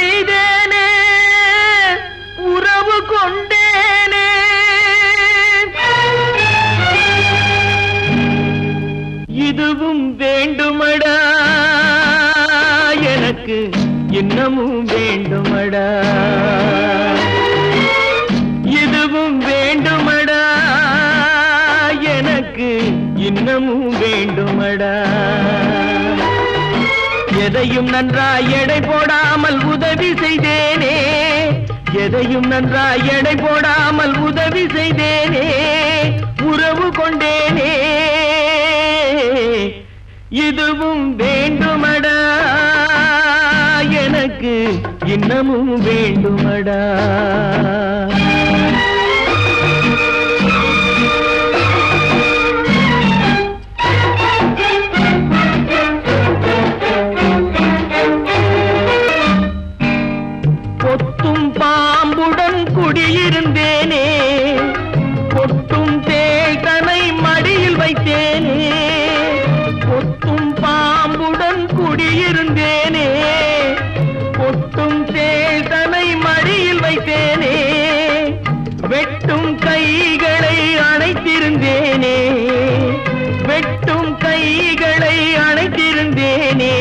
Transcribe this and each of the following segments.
செய்தேனே உறவு கொண்டேனே. இதுவும் வேண்டுமடா எனக்கு இன்னமும் வேண்டுமடா. இதுவும் வேண்டுமடா எனக்கு இன்னமும் வேண்டுமடா. எதையும் நன்றாய் எடை போடாமல் உதவி செய்தேனே. எதையும் நன்றாய் எடை போடாமல் உதவி செய்தேனே. உறவு கொண்டேனே. இதுவும் வேண்டுமடா. எனக்கு இன்னமும் வேண்டுமடா. கொட்டும் மடியில் வைத்தேனே வெட்டும் கைகளை அணைத்திருந்தேனே வெட்டும் கைகளை அணைத்திருந்தேனே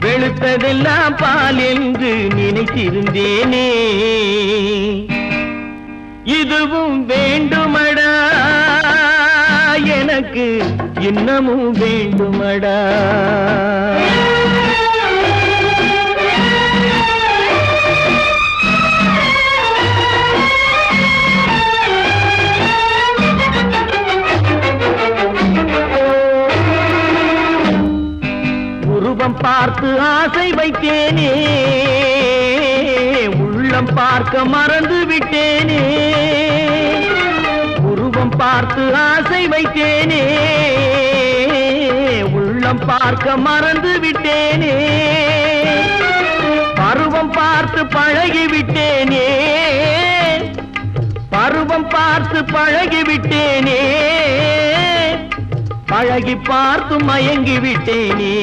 வெளுத்ததெல்லாம் பால் என்று நினைத்திருந்தேனே. இதுவும் வேண்டுமடா எனக்கு இன்னமும் வேண்டுமடா. ரூபம் பார்த்து ஆசை வைத்தேனே. உள்ளம் பார்க்க மறந்து விட்டேனே. உருவம் பார்த்து ஆசை வைத்தேனே. உள்ளம் பார்க்க மறந்து விட்டேனே. பருவம் பார்த்து பழகிவிட்டேனே பருவம் பார்த்து பழகிவிட்டேனே அழகி பார்த்து மயங்கி விட்டேனே.